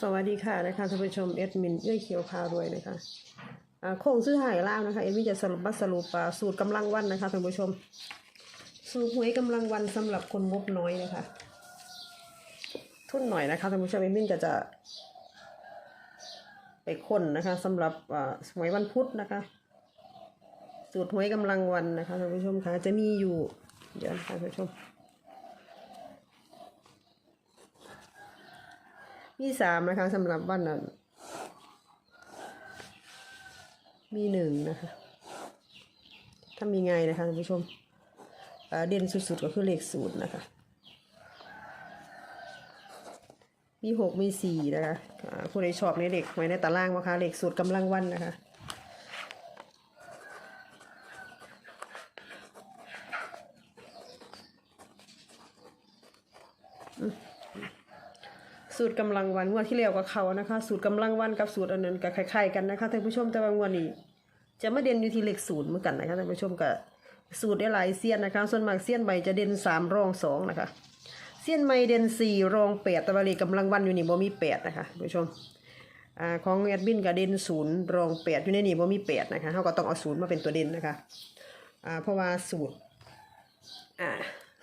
สวัสดีค่ะนะคะท่านผู้ชมเอดมินเอื้อเขียวพารวยนะคะอ่าโค้งซื้อหายล่างนะคะเอดมินจะสรุปบัสรุปสูตรกำลังวันนะคะท่านผู้ชม สูตรหวยกำลังวันสำหรับคนงบน้อยนะคะ ทุนหน่อยนะคะท่านผู้ชมเอดมินก็จะ ไปค้นนะคะสำหรับอ่าหวยวันพุธนะคะ สูตรหวยกำลังวันนะคะท่านผู้ชมคะจะมีอยู่เดี๋ยวนะคะท่านผู้ชม มีสามนะคะสำหรับวันนั้น มีหนึ่งนะคะถ้ามีไงนะคะท่านผู้ชมเด่นสุดๆก็คือเลขศูนย์นะคะ มีหกมีสี่นะคะผู้ใดชอบในเด็กไว้ในตารางนะคะเลขสูตรกำลังวันนะคะ สูตรกำลังวันงวดที่แล้วกับเขานะคะ สูตรกำลังวันกับสูตรอันนั้นก็คล้ายๆกันนะคะท่านผู้ชมแต่ว่างวดนี้ จะมาเด่นอยู่ที่เลขศูนย์เหมือนกันนะคะท่านผู้ชมกับสูตรได้หลายเซียนนะคะ ส่วนมากเซียนใบจะเด่นสามรองสองนะคะเซียนไม่เด่นสี่รองแปดต่ว่าเลกำลังวันอยู่นี่บ่มีแปดนะคะท่านผู้ชมอ่าของแอดมินกับเด่นศูนย์รองแปดอยู่ในนี่บ่มีแปดนะคะเขาก็ต้องเอาศูนย์มาเป็นตัวเด่นนะคะอ่าเพราะว่าสูตรอ่า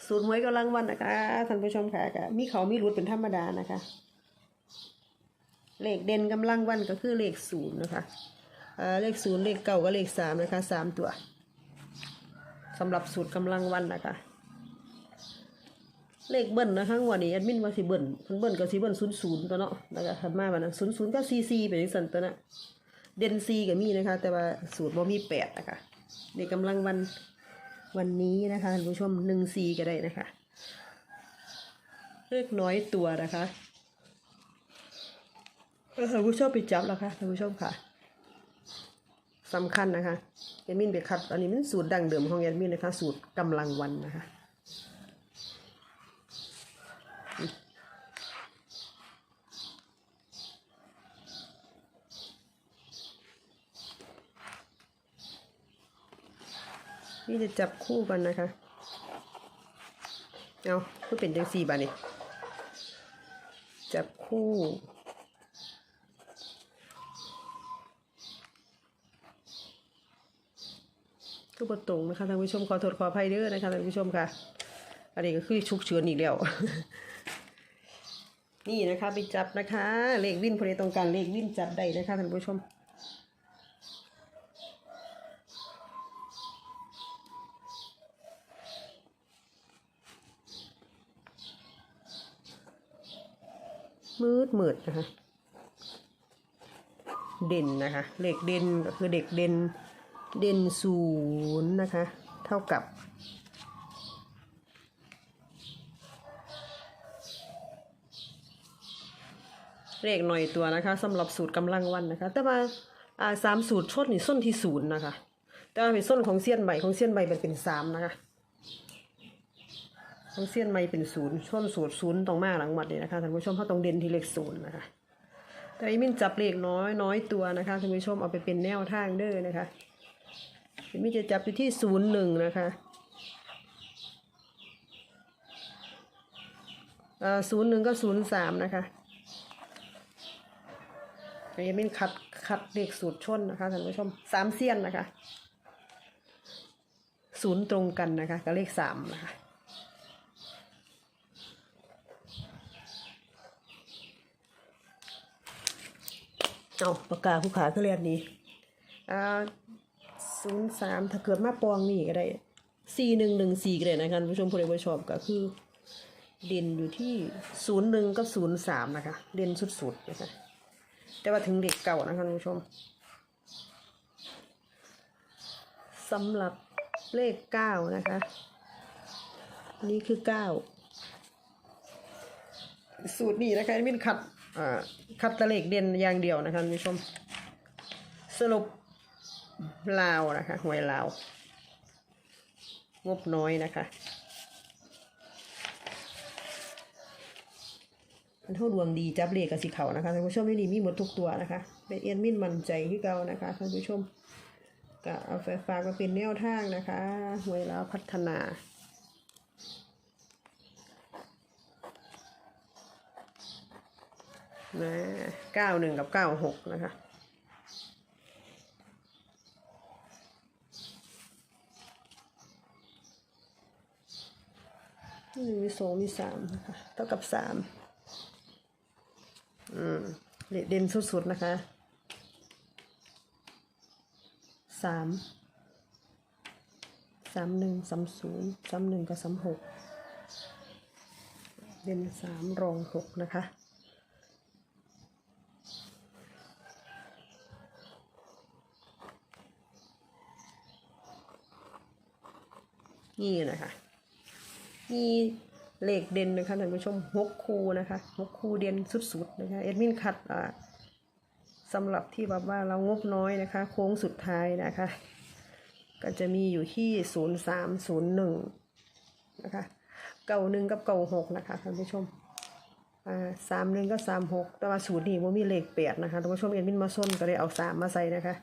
สูตรหวยกำลังวันนะคะท่านผู้ชมค่ะก็มีเขามีรุดเป็นธรรมดานะคะ เลขเด่นกำลังวันก็คือเลขศูนย์นะคะเลขศูนย์เลขเก้าก็เลขสามนะคะสามตัวสำหรับสูตรกำลังวันนะคะ เลขเบิ้ลนะคะวันนี้แอดมินว่าสิเบิ้ลเพิ่นเบิ้ลก็สิเบิ้ลศูนย์ศูนย์ตัวเนาะแล้วก็ถัดมาบัดนั้นศูนย์ศูนย์ก็ซีซีเป็นจังซั่นตัวนะเด่นซีก็มีนะคะ แต่ว่าสูตรบ่มีแปดนะคะเลขกำลังวันวันนี้นะคะท่านผู้ชมหนึ่งซีก็ได้นะคะเลขน้อยตัวนะคะ เออท่านผู้ชมไปจับแล้วค่ะท่านผู้ชมค่ะสำคัญนะคะแอดมินไปคัดอันนี้เป็นสูตรดั้งเดิมของแอดมินนะคะ สูตรกำลังวันนะคะนี่จะจับคู่กันนะคะ เอาเพื่อเป็นจังสี่บาทนี่จับคู่ ก็บตรงนะคะท่านผู้ชมขอโทษขออภัยเด้อนะคะท่านผู้ชมค่ะ อันนี้ก็คือฉุกเฉินอีกแล้ว นี่นะคะไปจับนะคะ เลขวินพอดีตรงกันเลขวินจับได้นะคะท่านผู้ชมมืดมืดนะคะ เด่นนะคะ เลขเด่นก็คือเด็กเด่น เด่นศูนย์นะคะ เท่ากับ เลขหน่อยตัวนะคะสำหรับสูตรกำลังวันนะคะ แต่ว่าอาสามสูตรชดนี่ส้นที่ศูนย์นะคะ แต่ว่าเป็นส้นของเสี้ยนใบของเสี้ยนใบเป็นเป็นสามนะคะของเสี้ยนใบเป็นศูนย์ส้นสูตรศูนย์ตรงมาหลังหมดเลยนะคะท่านผู้ชมเพราะตรงเด่นที่เลขศูนย์นะคะแต่อีมินจับเลขน้อยน้อยตัวนะคะท่านผู้ชมเอาไปเป็นแนวทางเด้อนะคะ อีมินจะจับอยู่ที่ศูนย์หนึ่งนะคะศูนย์หนึ่งก็ศูนย์สามนะคะอีมินคัดคัดเลขสูตรชนนะคะท่านผู้ชมสามเสี้ยนนะคะศูนย์ตรงกันนะคะกับเลขสามนะคะเอาปากกาผู้ขาคือเรียนนี้อ่า ศูนย์สามถ้าเกิดมาปองนี่ก็ได้สี่หนึ่งหนึ่งสี่ก็ได้นะคะผู้ชมผู้ใดผู้ชอบก็คือ เด่นอยู่ที่ศูนย์หนึ่งกับศูนย์สามนะคะ เด่นสุดๆนะคะแต่ว่าถึงเด็กเก่านะคะท่านผู้ชมสำหรับเลขเก้านะคะ นี่คือเก้าสูตรนี้นะคะมินคัดอ่าคัดตะเลขเด่นอย่างเดียวนะคะผู้ชมสรุป ลาวนะคะหวยลาว งบน้อยนะคะมันเท่าดวงดีจับเลขกับสีเขานะคะท่านผู้ชมไม่ดีมีหมดทุกตัวนะคะเป็นเอ็นมินมั่นใจที่เก่านะคะท่านผู้ชมก็เอาไฟฟ้ามาเป็นแนวทางนะคะหวยลาวพัฒนานะเก้าหนึ่งกับเก้าหกนะคะ นึ่งมีสองมีสามนะคะเท่ากับสามอืมเด่นสุดๆนะคะสามสามหนึ่งสามศูนย์สามหนึ่งกับสามหกเด่นสามรองหกนะคะนี่นะคะ มีเลขเด่นนะคะท่านผู้ชมหกคูนะคะหกคูเด่นสุดๆนะคะเอ็ดมินคัดอ่าสำหรับที่แบบว่าเรางบน้อยนะคะ โค้งสุดท้ายนะคะ ก็จะมีอยู่ที่ศูนย์สามศูนย์หนึ่งนะคะเก่าหนึ่งกับเก่าหกนะคะท่านผู้ชมอ่าสามหนึ่งก็สามหกแต่ว่าสูตรนี้ว่ามีเลขแปดนะคะท่านผู้ชมเอ็ดมินมาส้นก็เลยเอาสามมาใส่นะคะ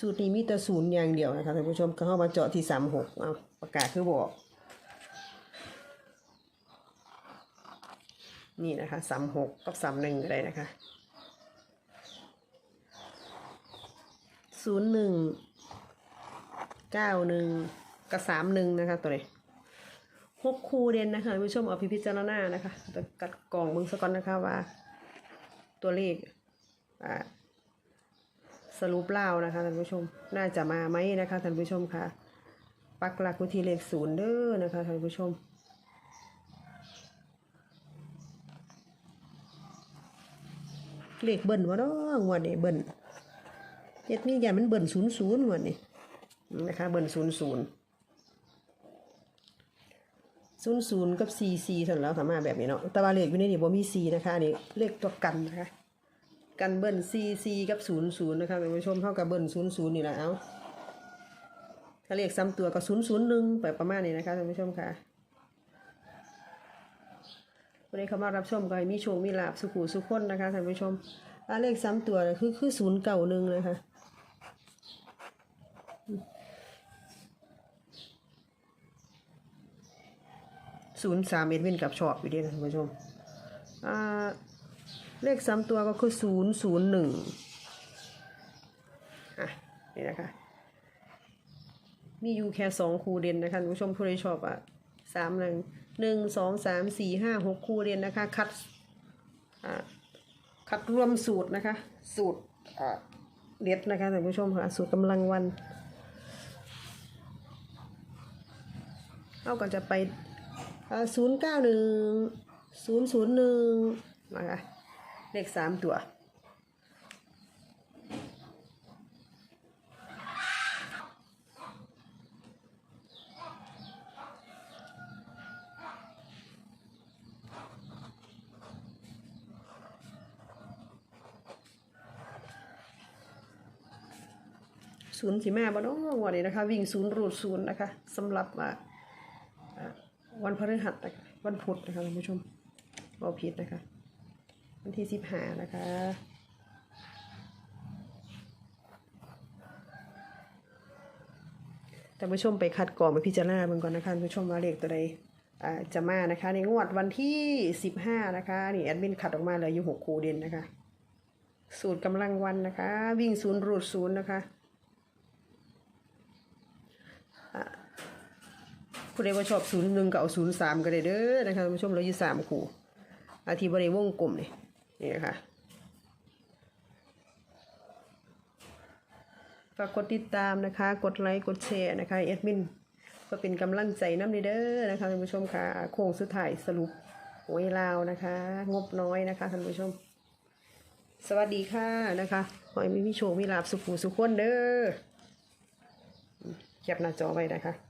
สูตรนี้มีแต่ศูนย์อย่างเดียวนะคะท่านผู้ชมก็เข้ามาเจาะที่สามหกเอาประกาศคือบอก นี่นะคะสามหกกับสามหนึ่งก็ได้นะคะศูนย์หนึ่งเก้าหนึ่งกับสามหนึ่งนะคะตัวนี้หกคูเด่นนะคะท่านผู้ชมเอาพิพิจารณานะคะจะกัดกล่องเบิ้งสกอนนะคะว่า ตัวเลขอ่า สรุปเล่านะคะท่านผู้ชมน่าจะมาไหมนะคะท่านผู้ชมค่ะปักหลักวิธีเลขศูนย์เด้อนะคะท่านผู้ชมเลขเบิ้ลวะเนาะงวดนี้เบิ้ลเฮ็ดนี่อย่ามันเบิ้ลศูนย์ศูนย์งวดนี้นะคะ เบิ้ลศูนย์ศูนย์ศูนย์ศูนย์กับสี่สี่ส่วนแล้วสามารถแบบนี้เนาะแต่ว่าเลขอยู่ในนี่บ่มีสี่นะคะอันนี่เลขตัวกันนะคะ กันเบิ้ลซีซีกับศูนย์ศูนย์นะคะท่านผู้ชมเท่ากับเบิ้ลศูนย์ศูนย์นี่แหละเอาถ้าเรียกซ้ำตัวก็ศูนย์ศูนย์หนึ่งแบบประมาณนี้นะคะท่านผู้ชมค่ะวันนี้เขามารับชมก็ให้มีโชคมีลาบสุขุสุขคนนะคะท่านผู้ชมเลขซ้ำตัวเนี่ยคือคือศูนย์เก่าหนึ่งเลยค่ะศูนย์สามเอ็ดวินกับชอบอยู่ดีนะท่านผู้ชมอ่า เลขสามตัวก็คือศูนย์ศูนย์หนึ่งอะนี่นะคะ มีอยู่แค่สองคูเด่นนะคะคุณผู้ชมผู้ใดชอบอะสามหนึ่งหนึ่งสองสามสี่ห้าหกคูเด่นนะคะ คัดอ่าคัดรวมสูตรนะคะ สูตรอ่าเด็ดนะคะท่านผู้ชมค่ะสูตรกำลังวันเอาก็จะไปศูนย์เก้าหนึ่งศูนย์ศูนย์หนึ่งนะคะ เลขสามตัว ศูนย์สีแม่บ้านน้องวันนี้นะคะ วิ่งศูนย์รูดศูนย์นะคะสำหรับอ่าวันพฤหัสนะคะวันพุธนะคะท่านผู้ชมเอาผิดนะคะ วันที่สิบห้านะคะท่านผู้ชมไปคัดกรองไปพิจารณาเบิ่งก่อนนะคะท่านผู้ชมว่าเลขตัวใดจะมานะคะ ในงวดวันที่สิบห้านะคะนี่แอดมินคัดออกมาเลยอยู่หกคูเด่นนะคะ สูตรกำลังวันนะคะ วิ่งศูนย์รูดศูนย์นะคะผู้ใดว่าชอบศูนย์หนึ่งก็เอาศูนย์สามก็ได้เด้อนะคะท่านผู้ชมเหลยอยู่สามคู่อาทีบริวงกลมเนี่นี่ นะคะฝากกดติดตามนะคะ กดไลค์กดแชร์นะคะเอดมินเพื่อเป็นกำลังใจน้ำเด้อนะคะท่านผู้ชมค่ะโค้งสุดท้ายสรุปหวยลาวนะคะ งบน้อยนะคะท่านผู้ชม สวัสดีค่ะนะคะขอให้มีมิโชคมีลาบสุขูสุขคนเด้อแคปหน้าจอไว้นะคะ